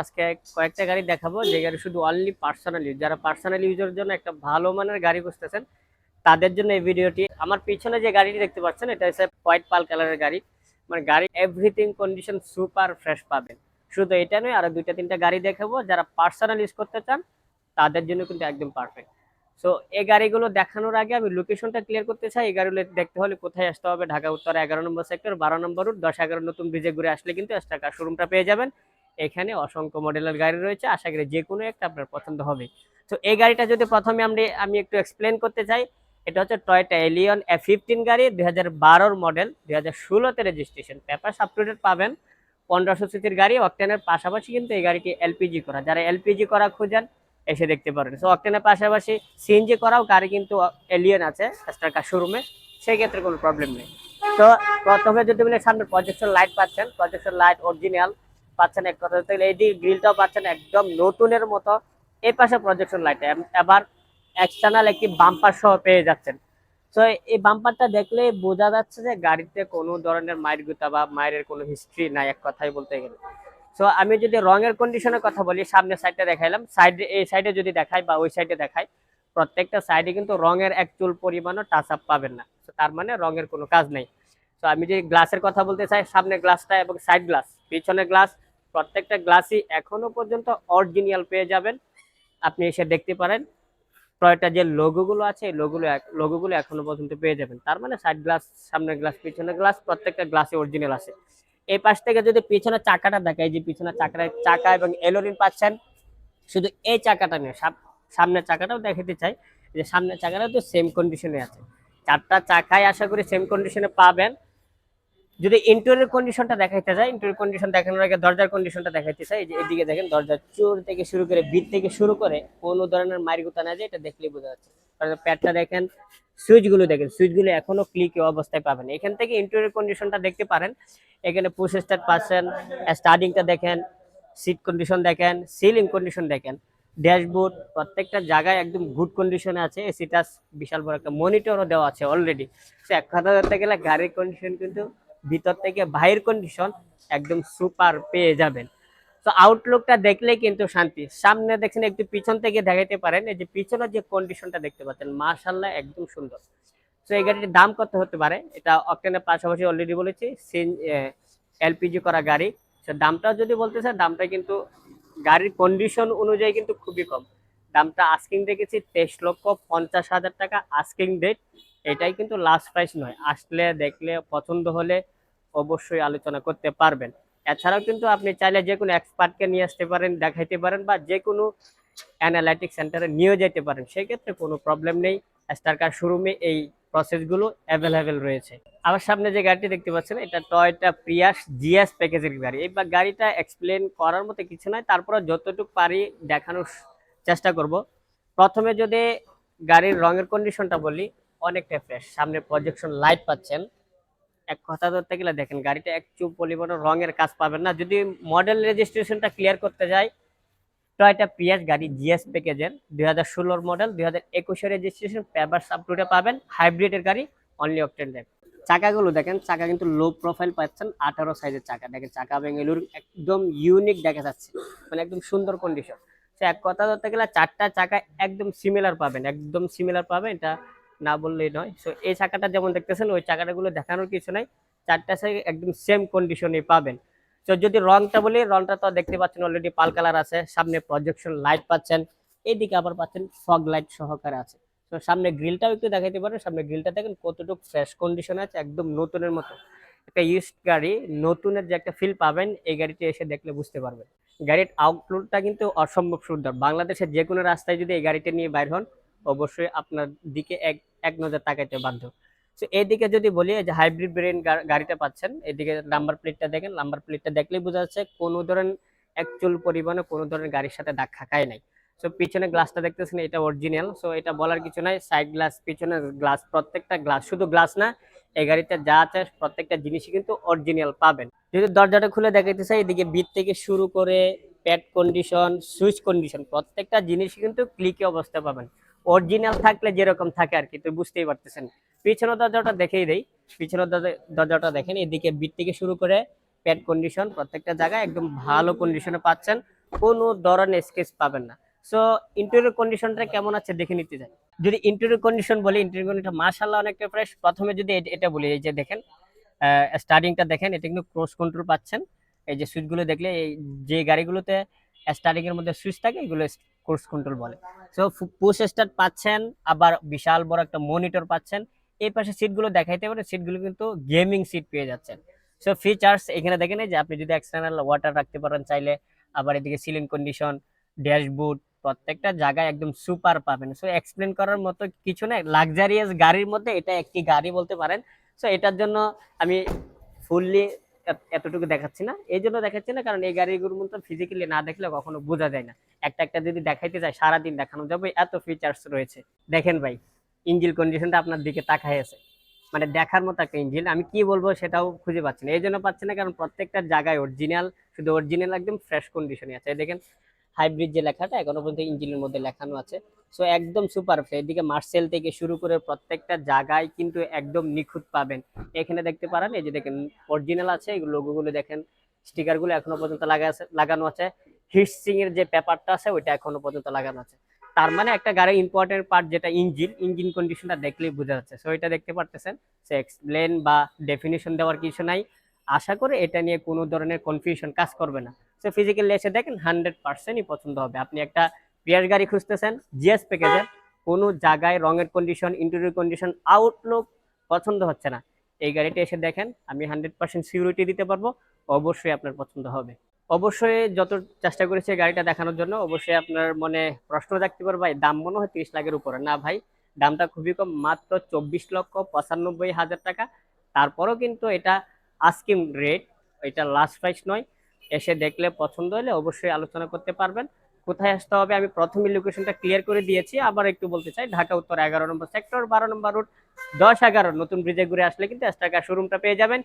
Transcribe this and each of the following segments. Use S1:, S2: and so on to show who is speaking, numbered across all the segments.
S1: আজকে কয়েকটা গাড়ি দেখাবো, যে গাড়ি শুধু অনলি পার্সোনাল ইউজ যারা পার্সোনাল ইউজের জন্য একটা ভালো মানের গাড়ি খুঁজতেছেন, তাদের জন্য এই ভিডিওটি। আমার পিছনে যে গাড়িটি দেখতে পাচ্ছেন, এটা হচ্ছে হোয়াইট পাল কালারের গাড়ি। মানে গাড়ি এভরিথিং কন্ডিশন সুপার ফ্রেশ পাবেন শুধু এটা নয়, আরও দুইটা, তিনটা গাড়ি দেখাবো। যারা পার্সোনাল ইউজ করতে চান, তাদের জন্য কিন্তু একদম পারফেক্ট সো এই গাড়িগুলো দেখানোর আগে আমি লোকেশনটা ক্লিয়ার করতে চাই। এই গাড়িগুলো দেখতে হলে কোথায় আসতে হবে? ঢাকা, উত্তর এগারো নম্বর সেক্টর বারো নম্বর রুট দশ এগারো নতুন ব্রিজে ঘুরে আসলে কিন্তু টাকা শোরুমটা পেয়ে যাবেন। এখানে অসংখ্য মডেলের গাড়ি রয়েছে। আশা করি যে কোনো একটা আপনার পছন্দ হবে। তো এই গাড়িটা যদি প্রথমে আমি আমি একটু এক্সপ্লেন করতে চাই, এটা হচ্ছে টয়টা এলিয়ন এ ফিফটিন গাড়ি, দুই হাজার বারোর মডেল দুই হাজার ষোলোতে রেজিস্ট্রেশন পেপার আপ টু পাবেন। পনেরোশো সিসির গাড়ি অকটেনের পাশাপাশি কিন্তু এই গাড়িটি এলপিজি করা। যারা এলপিজি করা খুঁজেন, এসে দেখতে পারেন। সো অকটেনের পাশাপাশি সিএনজি করাও গাড়ি কিন্তু এলিয়ন আছে স্টারকার শোরুমে সেই ক্ষেত্রে কোনো প্রবলেম নেই। তো প্রথমে যদি বলে, সামনে প্রজেকশন লাইট পাচ্ছেন। প্রজেকশন লাইট অরিজিনাল পাচ্ছেন এক কথা গেলে এই গ্রিলটাও পাচ্ছেন একদম নতুনের মতো। এই পাশে প্রজেকশন লাইট এবার এক্সটার্নাল একটি বাম্পার সহ পেয়ে যাচ্ছেন। তো এই বাম্পারটা দেখলে বোঝা যাচ্ছে যে গাড়িতে কোনো ধরনের মায়ের গুতা বা মায়ের কোনো হিস্ট্রি নাই, এক কথাই বলতে গেলে। সো আমি যদি রঙের কন্ডিশনের কথা বলি, সামনে সাইডটা দেখাইলাম। সাইডে এই সাইডে যদি দেখাই বা ওই সাইডে দেখাই, প্রত্যেকটা সাইডে কিন্তু রঙের এক চুল পরিমাণও টাচ আপ পাবেন না। তো তার মানে রঙের কোনো কাজ নেই। তো আমি যদি গ্লাসের কথা বলতে চাই, সামনে গ্লাসটা এবং সাইড গ্লাস পিছনে গ্লাস প্রত্যেকটা গ্লাসই এখনও পর্যন্ত অরিজিনাল পেয়ে যাবেন। আপনি এসে দেখতে পারেন টয়টা যে লোগোগুলো আছে, এই লোগোগুলো লোগোগুলো এখনও পর্যন্ত পেয়ে যাবেন। তার মানে সাইড গ্লাস সামনের গ্লাস পিছনে গ্লাস প্রত্যেকটা গ্লাসে অরিজিনাল আছে। এই পাশ থেকে যদি পিছনে চাকাটা দেখায় যে পিছনে চাকাটা, চাকা এবং এলোরিন পাচ্ছেন, শুধু এই চাকাটা নিয়ে সামনের চাকাটাও দেখাতে চাই, যে সামনের চাকাটা তো সেম কন্ডিশনে আছে। চারটা চাকায় আশা করি সেম কন্ডিশনে পাবেন। যদি ইন্টেরিয়র কন্ডিশনটা দেখাইতে যায় ইন্টেরিয়র কন্ডিশন দেখানোর আগে দরজার কন্ডিশনটা দেখাইতে চাই, যে এদিকে দেখেন দরজার চোর থেকে শুরু করে বিট থেকে শুরু করে কোনো ধরনের মায়ের গুতা না যায় এটা দেখলেই বোঝা যাচ্ছে। প্যাডটা দেখেন, সুইচগুলো দেখেন, সুইচগুলো এখনও ক্লিক অবস্থায় পাবেন এখান থেকে ইন্টেরিয়র কন্ডিশনটা দেখতে পারেন। এখানে পুশ স্টার্ট পাচ্ছেন স্টার্টিংটা দেখেন সিট কন্ডিশন দেখেন সিলিং কন্ডিশন দেখেন। ড্যাশবোর্ড প্রত্যেকটা জায়গায় একদম গুড কন্ডিশনে আছে। এসিটা বিশাল বড় একটা মনিটরও দেওয়া আছে অলরেডি সে এক কথা ধরতে গেলে গাড়ির কন্ডিশন কিন্তু ভিতর থেকে বাইরের কন্ডিশন একদম সুপার পেয়ে যাবেন। তো আউটলুকটা দেখলে কিন্তু শান্তি। সামনে দেখছেন একটু পিছন থেকে দেখাইতে পারেন, এই যে পিছনের যে কন্ডিশনটা দেখতে পাচ্ছেন মাশাল্লাহ একদম সুন্দর। তো এই গাড়িটির দাম কত হতে পারে? এটা অকটেনের পাশাপাশি অলরেডি বলেছি, সিন এলপিজি করা গাড়ি। তো দামটাও যদি বলতে চান, দামটা কিন্তু গাড়ির কন্ডিশন অনুযায়ী কিন্তু খুবই কম। দামটা আস্কিং দেখেছি তেইশ লক্ষ পঞ্চাশ হাজার টাকা আস্কিং ডেট এটাই কিন্তু লাস্ট প্রাইস নয়। আসলে দেখলে পছন্দ হলে অবশ্যই আলোচনা করতে পারবেন। এছাড়াও কিন্তু আপনি চাইলে যে কোনো এক্সপার্টকে নিয়ে আসতে পারেন, দেখাইতে পারেন বা যে কোনো অ্যানালাইটিক সেন্টারে নিয়ে যেতে পারেন। সেক্ষেত্রে কোনো প্রবলেম নেই। স্টারকার শোরুমে এই প্রসেসগুলো অ্যাভেলেবেল রয়েছে। আমার সামনে যে গাড়িটি দেখতে পাচ্ছেন, এটা টয়টা প্রিয়াস জিএস প্যাকেজের গাড়ি। এই গাড়িটা এক্সপ্লেন করার মতো কিছু নয়। তারপরে যতটুকু পারি দেখানোর চেষ্টা করব। প্রথমে যদি গাড়ির রঙের কন্ডিশনটা বলি অনেকটা ফ্রেশ সামনে প্রজেকশন লাইট পাচ্ছেন। এক কথা ধরতে গেলে দেখেন, গাড়িটা এক চুপ পরিমাণ রঙের কাজ পাবেন না। যদি মডেল রেজিস্ট্রেশনটা ক্লিয়ার করতে যাই, টয়টা পিএস গাড়ি জিএস প্যাকেজের দুই হাজার ষোলোর মডেল দুই হাজার একুশের রেজিস্ট্রেশন পেপার আপটুডে পাবেন। হাইব্রিডের গাড়ি অনলি অপটেন দেখ চাকাগুলো দেখেন, চাকা কিন্তু লো প্রোফাইল পাচ্ছেন, আঠারো সাইজের চাকা। দেখেন, চাকা বেঙ্গালুর একদম ইউনিক দেখা যাচ্ছে মানে একদম সুন্দর কন্ডিশন সে এক কথা ধরতে গেলে চারটা চাকা একদম সিমিলার পাবেন, একদম সিমিলার পাবেন। এটা না বললেই নয়। সো এই চাকাটা যেমন দেখতেছেন, ওই চাকাটাগুলো দেখানোর কিছু নাই। চারটা চাকা একদম সেম কন্ডিশনে পাবেন। তো যদি রংটা বলি, রংটা তো দেখতে পাচ্ছেন অলরেডি পাল কালার আছে, সামনে প্রজেকশন লাইট পাচ্ছেন। এইদিকে আবার পাচ্ছেন ফগ লাইট সহকারে আছে। তো সামনে গ্রিলটাও একটু দেখাইতে পারেন। সামনে গ্রিলটা দেখেন কতটুকু ফ্রেশ কন্ডিশন আছে, একদম নতুনের মতো। একটা ইউজড গাড়ি, নতুনের যে একটা ফিল পাবেন, এই গাড়িটি এসে দেখলে বুঝতে পারবেন। গাড়ির আউটলুকটা কিন্তু অসম্ভব সুন্দর। বাংলাদেশের যে কোনো রাস্তায় যদি এই গাড়িটা নিয়ে বাইর হন অবশ্যই আপনার দিকে এক এক নজর তাকাইতে বাধ্য। তো এইদিকে যদি বলি যে হাইব্রিড ব্রেন গাড়িটা পাচ্ছেন, এদিকে নাম্বার প্লেটটা দেখেন নাম্বার প্লেটটা দেখলেই বোঝা যাচ্ছে কোনো ধরনের অ্যাকচুয়াল পরিমাণে কোনো ধরনের গাড়ির সাথে দাগ খাকায় নাই। সো পিছনে গ্লাসটা দেখতেছেন, এটা অরিজিনাল সো এটা বলার কিছু নাই সাইড গ্লাস পিছনে গ্লাস প্রত্যেকটা গ্লাস শুধু গ্লাস না, এই গাড়িতে যা আছে প্রত্যেকটা জিনিসই কিন্তু অরিজিনাল পাবেন। যদি দরজাটা খুলে দেখাইতে চাই, এদিকে বিট থেকে শুরু করে প্যাড কন্ডিশন সুইচ কন্ডিশন প্রত্যেকটা জিনিসই কিন্তু ক্লিকে অবস্থা পাবেন। অরিজিনাল থাকলে যেরকম থাকে আর কি, তুই বুঝতেই পারতেছেন। পিছনের দরজাটা দেখেই দেই। পিছনের দরজাটা দেখেন, এদিকে বিট থেকে শুরু করে প্যাড কন্ডিশন প্রত্যেকটা জায়গায় একদম ভালো কন্ডিশনে পাচ্ছেন। কোনো ধরনের স্কেচ পাবেন না। সো ইন্টেরিয়র কন্ডিশনটা কেমন আছে দেখে নিতে চাই। যদি ইন্টেরিয়র কন্ডিশন বলি ইন্টেরিয়র কন্ডিশন মাশাআল্লাহ অনেকটা ফ্রেশ প্রথমে যদি এটা বলি, এই যে দেখেন স্টার্টিংটা দেখেন, এটা কিন্তু ক্রস কন্ট্রোল পাচ্ছেন। এই যে সুইচগুলো দেখলে, এই যে গাড়িগুলোতে স্টার্টিং এর মধ্যে সুইচ থাকে, এগুলো ক্রস কন্ট্রোল বলে। সো পুশ স্টার্ট পাচ্ছেন, আবার বিশাল বড় একটা মনিটর পাচ্ছেন। এই পাশে সিটগুলো দেখাইতে পারে সিটগুলো কিন্তু গেমিং সিট পেয়ে যাচ্ছেন। সো ফিচার্স এখানে দেখেন যে, আপনি যদি এক্সটার্নাল ওয়াটার রাখতে পারেন চাইলে, আবার এদিকে সিলিং কন্ডিশন ড্যাশবোর্ড প্রত্যেকটা জায়গায় একদম সুপার পাবেন। সো এক্সপ্লেন করার মতো কিছু না লাক্সারিয়াস গাড়ির মধ্যে এটা একটি গাড়ি বলতে পারেন। সো এটার জন্য আমি ফুললি এতটুকু দেখাচ্ছি না। এই জন্য দেখাচ্ছি না, কারণ এই গাড়িগুলোর মতো ফিজিক্যালি না দেখলে কখনো বোঝা যায় না। একটা একটা যদি দেখাইতে যায়, সারাদিন দেখানো যাবে, এত ফিচার্স রয়েছে। দেখেন ভাই ইঞ্জিন কন্ডিশনটা আপনার দিকে তাকায় আছে। মানে দেখার মতো একটা ইঞ্জিন আমি কি বলব সেটাও খুঁজে পাচ্ছি না। এই জন্য পাচ্ছি না, কারণ প্রত্যেকটা জায়গায় অরিজিনাল শুধু অরিজিনাল একদম ফ্রেশ কন্ডিশনে আছে। দেখেন হাইব্রিড যে লেখাটা, এখনও পর্যন্ত ইঞ্জিনের মধ্যে লেখানো আছে। সো একদম সুপার ফ্রেশ এদিকে মার্সেল থেকে শুরু করে প্রত্যেকটা জায়গায় কিন্তু একদম নিখুঁত পাবেন। এখানে দেখতে পারেন, এই যে দেখেন অরিজিনাল আছে এগুলো লোগোগুলো দেখেন স্টিকারগুলো এখনও পর্যন্ত লাগা লাগানো আছে। হিটসিং এর যে পেপারটা আছে, ওইটা এখনও পর্যন্ত লাগানো আছে। তার মানে একটা গাড়ির ইম্পর্টেন্ট পার্ট যেটা ইঞ্জিন ইঞ্জিন কন্ডিশনটা দেখলেই বোঝা যাচ্ছে। সো এটা দেখতে পারতেছেন সে এক্সপ্লেন বা ডেফিনিশন দেওয়ার কিছু নাই। আশা করে এটা নিয়ে কোনো ধরনের কনফিউশন কাজ করবে না। সো ফিজিক্যালি এসে দেখেন হান্ড্রেড পার্সেন্টই পছন্দ হবে। আপনি একটা পিয়ার গাড়ি খুঁজতেছেন জিএস প্যাকেজের কোনো জায়গায় রঙের কন্ডিশন ইন্টেরিয়র কন্ডিশন আউটলুক পছন্দ হচ্ছে না। এই গাড়িটা এসে দেখেন, আমি হান্ড্রেড পার্সেন্ট সিকিউরিটি দিতে পারব, অবশ্যই আপনার পছন্দ হবে। অবশ্যই যত চেষ্টা করেছি গাড়িটা দেখানোর জন্য, অবশ্যই আপনার মনে প্রশ্ন থাকতে পারে, ভাই, দাম মনে হয় তিরিশ লাখের উপরে? না ভাই, দামটা খুবই কম, মাত্র চব্বিশ লক্ষ পঁচানব্বই হাজার টাকা। তারপরও কিন্তু এটা আস্কিম রেট, এটা লাস্ট প্রাইস নয়। এসে দেখলে পছন্দ হলে অবশ্যই আলোচনা করতে পারবেন। কোথায় আসতে হবে? আমি প্রথমে লোকেশনটা ক্লিয়ার করে দিয়েছি। আবার একটু বলতে চাই, ঢাকা উত্তর এগারো নম্বর সেক্টর বারো নম্বর রুট দশ এগারো। নতুন ব্রিজে ঘুরে আসলে কিন্তু টাকা শোরুমটা পেয়ে যাবেন।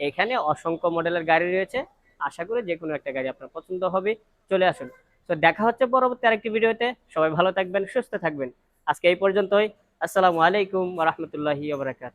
S1: এখানে অসংখ্য মডেলের গাড়ি রয়েছে। আশা করি যে কোনো একটা গাড়ি আপনার পছন্দ হবে। চলে আসুন। তো দেখা হচ্ছে পরবর্তী আরেকটি ভিডিওতে। সবাই ভালো থাকবেন, সুস্থ থাকবেন। আজকে এই পর্যন্তই। আসসালামু আলাইকুম রহমতুল্লাহি ওবরাকাত